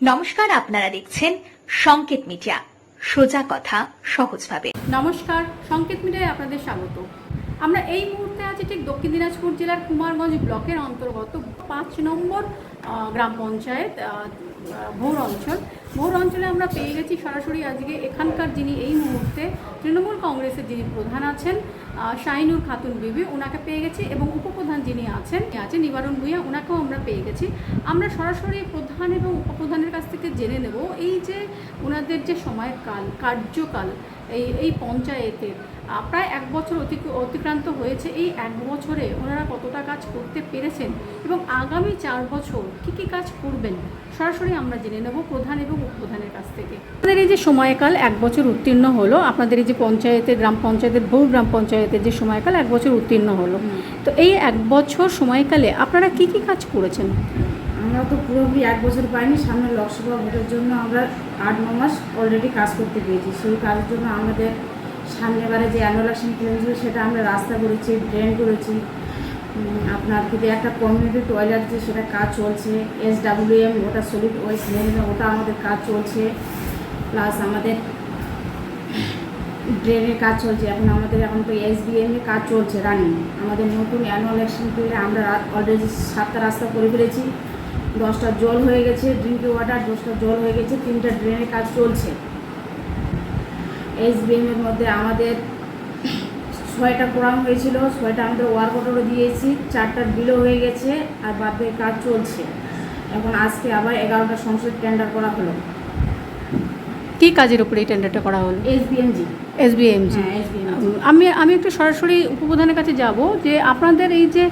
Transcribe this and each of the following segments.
নমস্কার, আপনারা দেখছেন সংকেত মিডিয়া। সোজা কথা, সহজভাবে। নমস্কার, সংকেত মিডিয়ায় আপনাদের স্বাগত। আমরা এই মুহূর্তে আছি ঠিক দক্ষিণ দিনাজপুর জেলার কুমারগঞ্জ ব্লকের অন্তর্গত পাঁচ নম্বর গ্রাম পঞ্চায়েত ভৌর অঞ্চল। ভোর অঞ্চলে আমরা পেয়ে গেছি সরাসরি আজকে এখানকার যিনি এই মুহূর্তে তৃণমূল কংগ্রেসের যিনি প্রধান আছেন আহ, শাইনুর খাতুন বিবি ওনাকে পেয়ে গেছি এবং উপপ্রধান যিনি আছেন আছেন নিবারণ ভূঁইয়া ওনাকেও আমরা পেয়ে গেছি। আমরা সরাসরি প্রধান এবং উপপ্রধানের কাছ থেকে জেনে নেব এই যে ওনাদের যে সময়কাল কার্যকাল এই এই পঞ্চায়েতের প্রায় এক বছর অতি অতিক্রান্ত হয়েছে এই এক বছরে। ওনারা কতটা কাজ করতে পেরেছেন এবং আগামী চার বছর কী কী কাজ করবেন সরাসরি আমরা জেনে নেব প্রধান এবং উপপ্রধানের কাছ থেকে। আপনাদের এই যে সময়কাল এক বছর উত্তীর্ণ হলো আপনাদের এই যে পঞ্চায়েতের গ্রাম পঞ্চায়েতের বহু গ্রাম পঞ্চায়েতের যে সময়কাল এক বছর উত্তীর্ণ হলো। তো এই এক বছর সময়কালে আপনারা কি কি কাজ করেছেন? আমরা তো পুরোপুরি এক বছর পাইনি সামনে লোকসভা ভোটের জন্য আমরা আট ন মাস অলরেডি কাজ করতে পেরেছি। সেই কাজের জন্য আমাদের সামনেবারে যে অ্যানোলাকশন প্ল্যান ছিল সেটা আমরা রাস্তা করেছি ড্রেন করেছি। আপনার কিন্তু একটা কমিউনিটি টয়লেট যে সেটা কাজ চলছে এস এম ওটা সলিড ওয়েস্ট ম্যানেজমেন্ট ওটা আমাদের কাজ চলছে। প্লাস আমাদের ড্রেনের কাজ চলছে। এখন আমাদের, এখন তো এস এর কাজ চলছে রানিং আমাদের নতুন অ্যানুয়াল ইলেকশন পেলে আমরা অলরেডি সাতটা রাস্তা করে ফেলেছি। দশটা জল হয়ে গেছে ড্রিঙ্কিং ওয়াটার দশটা জল হয়ে গেছে, তিনটা ড্রেনের কাজ চলছে। এস এর মধ্যে আমাদের ছয়টা কোরাম হয়েছিল ছয়টা আমাদের ওয়ার্ক অর্ডারও দিয়েছি চারটার বিলও হয়ে গেছে আর বাদ কাজ চলছে। এখন আজকে আবার এগারোটা সংসদ টেন্ডার করা হলো। কী কাজের উপরে এই টেন্ডারটা করা হলো? এস বিএমজি এসবিএমজি হ্যাঁ এস বিএমজি আমি আমি একটু সরাসরি উপপ্রধানের কাছে যাব যে আপনাদের এই যে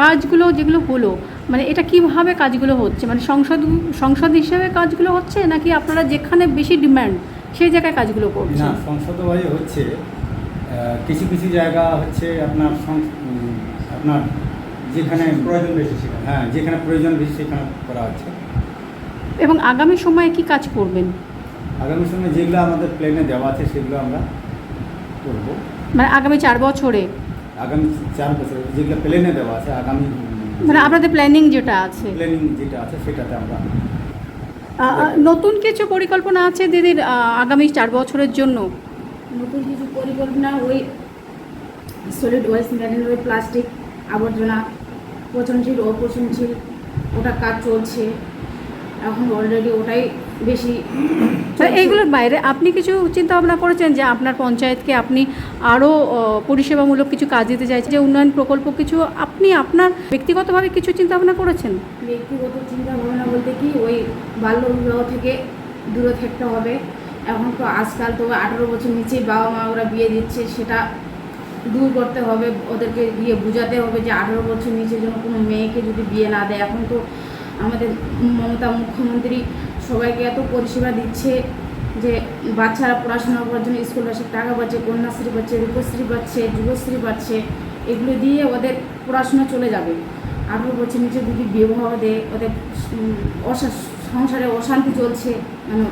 কাজগুলো যেগুলো হলো মানে এটা কীভাবে কাজগুলো হচ্ছে? মানে সংসদ সংসদ হিসেবে কাজগুলো হচ্ছে নাকি আপনারা যেখানে বেশি ডিমান্ড সেই জায়গায় কাজগুলো না করছেন সংসদবাহী হচ্ছে কিছু কিছু জায়গা হচ্ছে আপনার আপনার যেখানে প্রয়োজন বেশি সেখানে হ্যাঁ যেখানে প্রয়োজন বেশি সেখানে করা হচ্ছে। এবং আগামী সময়ে কি কাজ করবেন? আগামী সময়ে যেগুলো আমাদের প্লেনে দেওয়া আছে সেগুলো আমরা করব। মানে আগামী চার বছরে? আগামী চার বছরে যেগুলো প্লেনে দেওয়া আছে আগামী মানে আপনাদের প্ল্যানিং যেটা আছে। প্ল্যানিং যেটা আছে সেটাতে আমরা নতুন কিছু পরিকল্পনা আছে দিদির আগামী চার বছরের জন্য? নতুন কিছু পরিকল্পনা ওই সলিড ওয়েস্ট ম্যানেজমেন্ট ওই প্লাস্টিক আবর্জনা পচনশীল অপচনশীল ওটা কাজ চলছে। এখন অলরেডি ওটাই বেশি এইগুলোর বাইরে আপনি কিছু চিন্তা ভাবনা করেছেন যে আপনার পঞ্চায়েতকে আপনি আরও পরিষেবামূলক কিছু কাজ দিতে চাইছেন যে উন্নয়ন প্রকল্প কিছু আপনি আপনার ব্যক্তিগতভাবে কিছু চিন্তা ভাবনা করেছেন? ব্যক্তিগত চিন্তা ভাবনা বলতে কি ওই বাল্য বিবাহ থেকে দূরে থাকতে হবে। এখন তো আজকাল তো আঠেরো বছর নিচেই বাবা মা ওরা বিয়ে দিচ্ছে সেটা দূর করতে হবে ওদেরকে গিয়ে বোঝাতে হবে যে আঠেরো বছর নিচে যেন কোনো মেয়েকে যদি বিয়ে না দেয়। এখন তো আমাদের মমতা মুখ্যমন্ত্রী সবাইকে এত পরিষেবা দিচ্ছে যে বাচ্চারা পড়াশোনা করার জন্য স্কুল বাসের টাকা পাচ্ছে কন্যাশ্রী পাচ্ছে রূপশ্রী পাচ্ছে যুবশ্রী পাচ্ছে এগুলো দিয়ে ওদের পড়াশোনা চলে যাবে। আঠেরো বছর নিচে যদি বিবাহ দেয় ওদের সংসারে অশান্তি চলছে মানে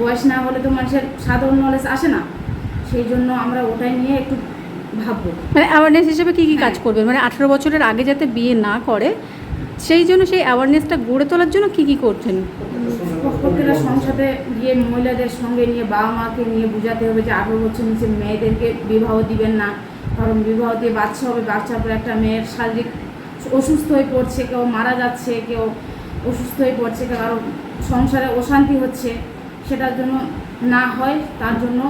বয়স না হলে তো মানুষের সাধারণ নলেজ আসে না। সেই জন্য আমরা ওটাই নিয়ে একটু ভাববো। মানে অ্যাওয়ারনেস হিসেবে কী কী কাজ হ্যাঁ। করবেন মানে আঠেরো বছরের আগে যাতে বিয়ে না করে সেই জন্য সেই অ্যাওয়ারনেসটা গড়ে তোলার জন্য কী কী করছেন? প্রত্যেকটা সংসদে গিয়ে মহিলাদের সঙ্গে নিয়ে বাবা মাকে নিয়ে বোঝাতে হবে যে আঠেরো বছর নিচে মেয়েদেরকে বিবাহ দিবেন না। কারণ বিবাহ দিয়ে বাচ্চা হবে, বাচ্চার পর একটা মেয়ের শারীরিক অসুস্থ হয়ে পড়ছে, কেউ মারা যাচ্ছে, কেউ অসুস্থ হয়ে পড়ছে কারও সংসারে অশান্তি হচ্ছে। সেটার জন্য না হয়, তার জন্য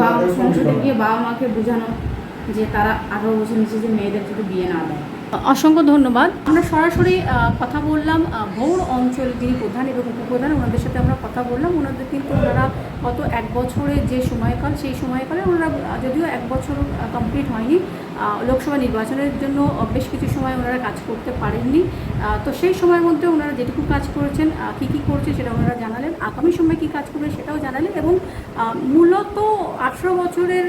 বাবা সংসদে গিয়ে বাবা মাকে বোঝানো যে তারা আঠারো বছর নিচে যে মেয়েদের যদি বিয়ে না দেয়। অসংখ্য ধন্যবাদ। আমরা সরাসরি কথা বললাম ভৌর অঞ্চল, যিনি প্রধান এবং উপপ্রধান, ওনাদের সাথে আমরা কথা বললাম। ওনাদের কিন্তু ওনারা গত এক বছরের যে সময়কাল, সেই সময়কালে ওনারা, যদিও এক বছর কমপ্লিট হয়নি লোকসভা নির্বাচনের জন্য বেশ কিছু সময় ওনারা কাজ করতে পারেননি। তো সেই সময়ের মধ্যে ওনারা যেটুকু কাজ করেছেন কী কী করছে সেটা ওনারা জানালেন। আগামী সময় কী কাজ করবে সেটাও জানালেন এবং মূলত আঠেরো বছরের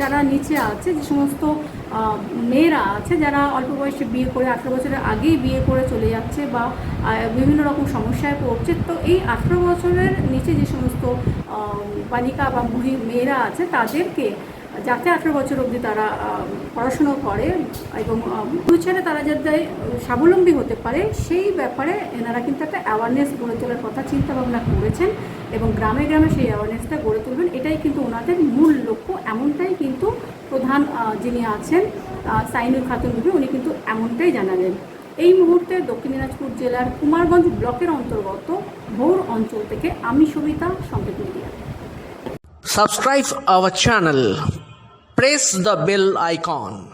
যারা নিচে আছে, যে সমস্ত মেয়েরা আছে, যারা অল্প বয়সে বিয়ে করে, আঠেরো বছরের আগেই বিয়ে করে চলে যাচ্ছে বা বিভিন্ন রকম সমস্যায় পড়ছে, তো এই আঠেরো বছরের নিচে যে সমস্ত বালিকা বা মেয়েরা আছে, তাদেরকে যাতে আঠেরো বছর অবধি তারা পড়াশুনো করে এবং ফিউচারে তারা যাতে স্বাবলম্বী হতে পারে, সেই ব্যাপারে এনারা কিন্তু একটা অ্যাওয়ারনেস গড়ে তোলার কথা চিন্তা ভাবনা করেছেন এবং গ্রামে গ্রামে সেই অ্যাওয়ারনেসটা গড়ে তুলবেন। এটাই কিন্তু ওনাদের মূল লক্ষ্য, এমনটাই কিন্তু প্রধান যিনি আছেন সাইনুল খাতুন বিবি, উনি কিন্তু এমনটাই জানালেন। এই মুহূর্তে দক্ষিণ দিনাজপুর জেলার কুমারগঞ্জ ব্লকের অন্তর্গত ভোর অঞ্চল থেকে আমি Sabita, Sanket media. Subscribe our channel. Press the bell icon